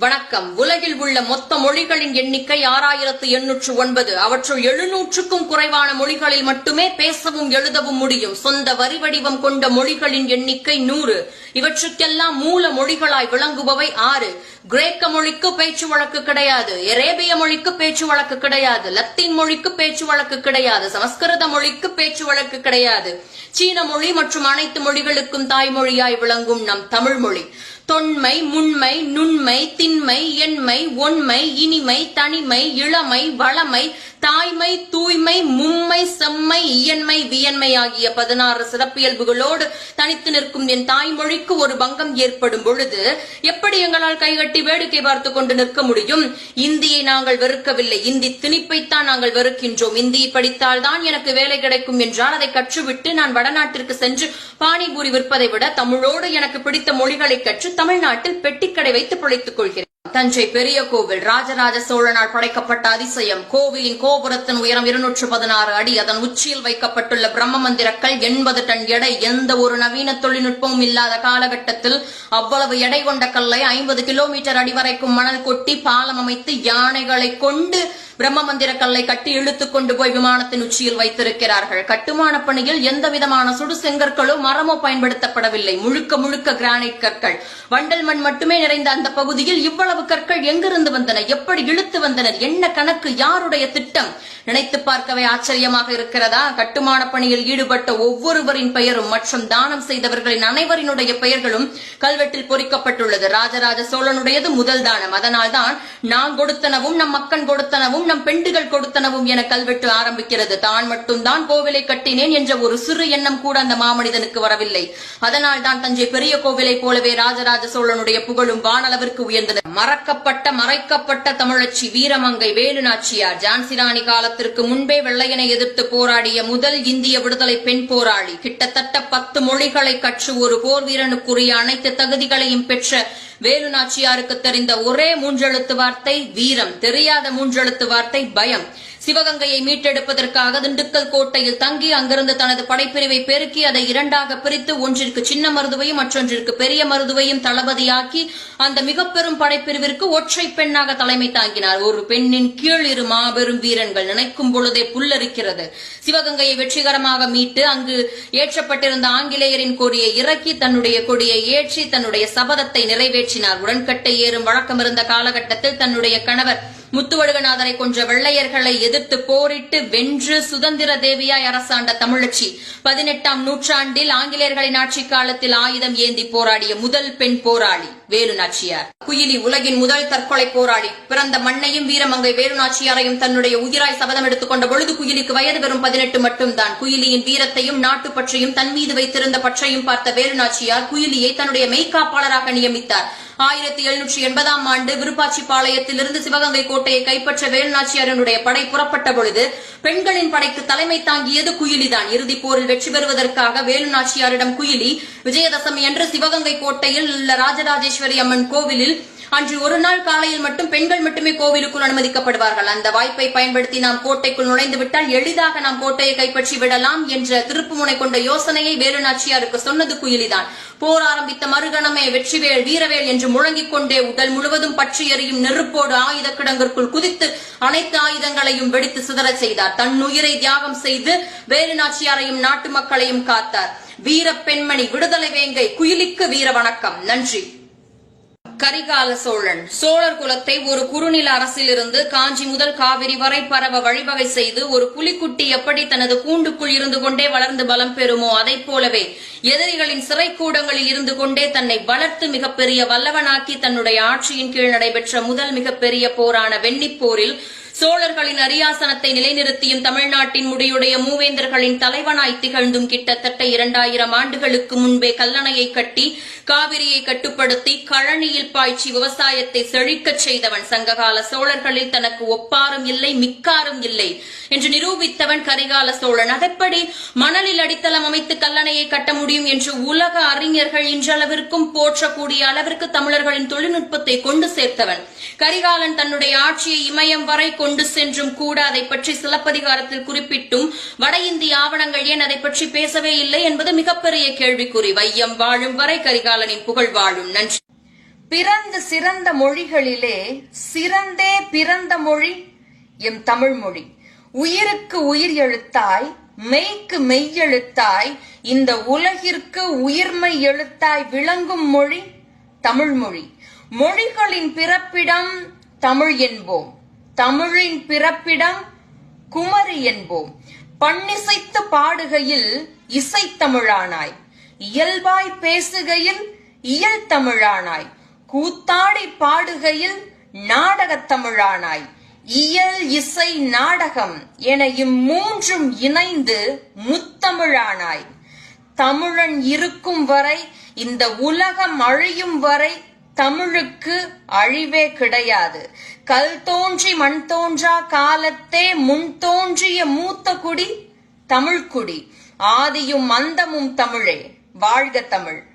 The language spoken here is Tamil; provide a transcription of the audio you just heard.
வணக்கம். உலகில் உள்ள மொத்த மொழிகளின் எண்ணிக்கை ஆறாயிரத்து எண்ணூற்று ஒன்பது. அவற்றுள் எழுநூற்றுக்கும் குறைவான மொழிகளில் மட்டுமே பேசவும் எழுதவும் முடியும். சொந்த வரி வடிவம் கொண்ட மொழிகளின் எண்ணிக்கை நூறு. இவற்றுக்கெல்லாம் மூல மொழிகளாய் விளங்குபவை ஆறு. கிரேக்க மொழிக்கு பேச்சு வழக்கு கிடையாது. எரேபிய மொழிக்கு பேச்சு வழக்கு கிடையாது. லத்தீன் மொழிக்கு பேச்சு வழக்கு கிடையாது. சமஸ்கிருத மொழிக்கு பேச்சு வழக்கு கிடையாது. சீன மொழி மற்றும் அனைத்து மொழிகளுக்கும் தாய்மொழியாய் விளங்கும் நம் தமிழ் மொழி தொன்மை முன்மை நுண்மை திண்மை எண்மை ஒன்மை இனிமை தனிமை இளமை வளமை தாய்மை தூய்மை மும்மை செம்மை இயன்மை வியன்மை ஆகிய பதினாறு சிறப்பியல்புகளோடு தனித்து நிற்கும் என் தாய்மொழிக்கு ஒரு பங்கம் ஏற்படும் பொழுது எப்படி எங்களால் கைகட்டி வேடிக்கை பார்த்துக் கொண்டு நிற்க முடியும்? இந்தியை நாங்கள் வெறுக்கவில்லை. இந்தி திணிப்பைத்தான் நாங்கள் வெறுக்கின்றோம். இந்தியை படித்தால்தான் எனக்கு வேலை கிடைக்கும் என்றால் அதை கற்றுவிட்டு நான் வடநாட்டிற்கு சென்று பானிபூரி விற்பதை விட தமிழோடு எனக்கு பிடித்த மொழிகளை கற்று தமிழ்நாட்டில் பெட்டிக்கடை வைத்து பிழைத்துக் கொள்கிறார் தஞ்சை பெரிய கோவில் ராஜராஜ சோழனால் படைக்கப்பட்ட அதிசயம். கோவிலின் கோபுரத்தின் உயரம் இருநூற்று பதினாறு அடி. அதன் உச்சியில் வைக்கப்பட்டுள்ள பிரம்ம மந்திரக்கல் எண்பது டன் எடை. எந்த ஒரு நவீன தொழில்நுட்பமும் இல்லாத காலகட்டத்தில் அவ்வளவு எடை கொண்ட கல்லை ஐம்பது கிலோமீட்டர் அடி வரைக்கும் மணல் கொட்டி பாலம் அமைத்து யானைகளை கொண்டு பிரம்ம மந்திர கல்லை கட்டி இழுத்து கொண்டு போய் விமானத்தின் உச்சியில் வைத்திருக்கிறார்கள். கட்டுமான பணியில் எந்த விதமான சுடு செங்கற்களோ மரமோ பயன்படுத்தப்படவில்லை. முழுக்க முழுக்க கிரானைட் கற்கள். வண்டல் மண் மட்டுமே நிறைந்த அந்த பகுதியில் இவ்வளவு கற்கள் எங்கிருந்து வந்தன? எப்படி இழுத்து வந்தனர் என்ன கணக்கு? யாருடைய திட்டம்? நினைத்து பார்க்கவே ஆச்சரியமாக இருக்கிறதா? கட்டுமான பணியில் ஈடுபட்ட ஒவ்வொருவரின் பெயரும் மற்றும் தானம் செய்தவர்களின் அனைவரினுடைய பெயர்களும் கல்வெட்டில் பொறிக்கப்பட்டுள்ளது. ராஜராஜ சோழனுடையது முதல் தானம். அதனால்தான் நான் கொடுத்தனவும் நம் மக்கள் கொடுத்தனவும் நம் பெண்டுகள் கொடுத்தனவும் என கல்வெட்டு ஆரம்பிக்கிறது. தான் மட்டும்தான் கோவிலை கட்டினேன் என்ற ஒரு சிறு எண்ணம் கூட அந்த மாமனிதனுக்கு வரவில்லை. அதனால் தான் தஞ்சை பெரிய கோவிலை போலவே ராஜராஜ சோழனுடைய புகழும் வானளவிற்கு உயர்ந்தது மறக்கப்பட்ட மறைக்கப்பட்ட தமிழச்சி வீரமங்கை வேலுநாச்சியார் ஜான்சிராணி காலத்திற்கு முன்பே வெள்ளையனை எதிர்த்து போராடிய முதல் இந்திய விடுதலை பெண் போராளி. கிட்டத்தட்ட பத்து மொழிகளை கற்று ஒரு போர் வீரனுக்குரிய அனைத்து தகுதிகளையும் பெற்ற வேலு நாச்சியாருக்கு தெரிந்த ஒரே மூன்றெழுத்து வார்த்தை வீரம். தெரியாத மூன்றெழுத்து வார்த்தை பயம். சிவகங்கையை மீட்டெடுப்பதற்காக திண்டுக்கல் கோட்டையில் தங்கி அங்கிருந்து தனது படைப்பிரிவை பெருக்கி அதை இரண்டாக பிரித்து ஒன்றிற்கு சின்ன மருதுவையும் மற்றொன்றிற்கு பெரிய மருதுவையும் தளபதியாக்கி அந்த மிகப்பெரும் படைப்பிரிவிற்கு ஒற்றை பெண்ணாக தலைமை தாங்கினார். ஒரு பெண்ணின் கீழ் இரு மாபெரும் வீரன்கள் நினைக்கும் பொழுதே புல்லரிக்கிறது. சிவகங்கையை வெற்றிகரமாக மீட்டு அங்கு ஏற்றப்பட்டிருந்த ஆங்கிலேயரின் கொடியை இறக்கி தன்னுடைய கொடியை ஏற்றி தன்னுடைய சபதத்தை நிறைவேற்றினார். உடன்கட்டை ஏறும் வழக்கம் இருந்த காலகட்டத்தில் தன்னுடைய கணவர் முத்துவடுகநாதரை கொன்ற வெள்ளையர்களை எதிர்த்து போரிட்டு வென்று சுதந்திர தேவியாய் அரசாண்ட தமிழச்சி. பதினெட்டாம் நூற்றாண்டில் ஆங்கிலேயர்களின் ஆட்சி காலத்தில் ஆயுதம் ஏந்தி போராடிய முதல் பெண் போராளி வேலு நாச்சியார். குயிலி உலகின் முதல் தற்கொலை போராளி. பிறந்த மண்ணையும் வீரமங்கை வேலு நாச்சியாரையும் தன்னுடைய உயிராய் சபதம் எடுத்துக் கொண்ட பொழுது குயிலிக்கு வயது வெறும் பதினெட்டு மட்டும்தான். குயிலியின் வீரத்தையும் நாட்டு பற்றையும் தன் மீது வைத்திருந்த பற்றையும் பார்த்த வேலு நாச்சியார் குயிலியை தன்னுடைய மெய்காப்பாளராக நியமித்தார். ஆயிரத்தி எழுநூற்றி எண்பதாம் ஆண்டு விருப்பாச்சிப்பாளையத்திலிருந்து சிவகங்கை கோட்டையை கைப்பற்ற வேலுநாச்சியாரனுடைய படை புறப்பட்ட பொழுது பெண்களின் படைக்கு தலைமை தாங்கியது குயிலிதான். இறுதிப் போரில் வெற்றி பெறுவதற்காக வேலுநாச்சியாரிடம் குயிலி விஜயதசமி அன்று சிவகங்கை கோட்டையில் உள்ள ராஜராஜேஸ்வரி அம்மன் கோவிலில் அன்று ஒரு நாள் காலையில் மட்டும் பெண்கள் மட்டுமே கோவிலுக்குள் அனுமதிக்கப்படுவார்கள். அந்த வாய்ப்பை பயன்படுத்தி நாம் கோட்டைக்குள் நுழைந்து விட்டால் எளிதாக நாம் கோட்டையை கைப்பற்றி விடலாம் என்ற திருப்புமுனை கொண்ட யோசனையை வேலுநாச்சியாருக்கு சொன்னது குயிலிதான். போர் ஆரம்பித்த மறுகணமே வெற்றிவேல் வீரவேல் என்று முழங்கிக் கொண்டே உடல் முழுவதும் பற்றி எறியும் நெருப்போடு ஆயுத கிடங்கிற்குள் குதித்து அனைத்து ஆயுதங்களையும் வெடித்து சிதறச் செய்தார். தன் உயிரை தியாகம் செய்து வேலுநாச்சியாரையும் நாட்டு மக்களையும் காத்தார். வீர பெண்மணி விடுதலை வேங்கை குயிலிக்கு வீர வணக்கம். நன்றி. கரிகால சோழன். சோழர் குலத்தை ஒரு குறுநில அரசிலிருந்து காஞ்சி முதல் காவிரி வரை பரவ வழிவகை செய்து ஒரு புலிக்குட்டி எப்படி தனது கூண்டுக்குள் இருந்து கொண்டே வளர்ந்து பலம் பெறுமோ அதைப் போலவே எதிரிகளின் சிறைக்கூடங்களில் இருந்து கொண்டே தன்னை வளர்த்து மிகப்பெரிய வல்லவனாக்கி தன்னுடைய ஆட்சியின் கீழ் நடைபெற்ற முதல் மிகப்பெரிய போரான வெண்ணிப்போரில் சோழர்களின் அரியாசனத்தை நிலைநிறுத்தியும் தமிழ்நாட்டின் முடியுடைய மூவேந்தர்களின் தலைவனாய் திகழ்ந்தும் கிட்டத்தட்ட இரண்டாயிரம் ஆண்டுகளுக்கு முன்பே கல்லணையை கட்டி காவிரியை கட்டுப்படுத்தி கழனியில் பாய்ச்சி விவசாயத்தை செழிக்கச் செய்தவன் சங்ககால சோழர்களில் தனக்கு ஒப்பாரும் இல்லை மிக்காரும் இல்லை என்று நிரூபித்தவன் கரிகால சோழன். அதெப்படி மணலில் அடித்தளம் அமைத்து கல்லணையை கட்ட முடியும் என்று உலக அறிஞர்கள் இன்றளவிற்கும் போற்றக்கூடிய அளவிற்கு தமிழர்களின் தொழில்நுட்பத்தை கொண்டு சேர்த்தவன். கரிகாலன் தன்னுடைய ஆட்சியை இமயம் வரை கொண்டு சென்றும் கூட அதை பற்றி சிலப்பதிகாரத்தில் குறிப்பிட்டும் வட இந்திய ஆவணங்கள் ஏன் அதை பற்றி பேசவே இல்லை என்பது மிகப்பெரிய கேள்விக்குறி. வையம் வாழும் வரை கரிகாலனின் புகழ் வாழும். நன்றி. பிறந்த சிறந்த மொழிகளிலே சிறந்தே பிறந்த மொழி எம் தமிழ் மொழி. உயிருக்கு உயிர் எழுத்தாய் மெய்க்கு மெய்யெழுத்தாய் இந்த உலகிற்கு உயிர்மை எழுத்தாய் விளங்கும் மொழி தமிழ் மொழி. மொழிகளின் பிறப்பிடம் தமிழ் என்போம். தமிழின் பிறப்பிடம் குமரி என்போம். பண்ணிசைத்து பாடுகையில் இசைத்தமிழானாய் இயல்பாய் பேசுகையில் இயல் தமிழானாய். கூத்தாடி பாடுகையில் நாடகத் தமிழானாய். இயல் இசை நாடகம் என இம்மூன்றும் இணைந்து முத்தமிழானாய். தமிழன் இருக்கும் வரை இந்த உலகம் அழியும் வரை தமிழுக்கு அழிவே கிடையாது. கல் தோன்றி மண் தோன்றா காலத்தே முன் தோன்றிய மூத்த குடி தமிழ்குடி. ஆதியும் அந்தமும் தமிழே. வாழ்க தமிழ்.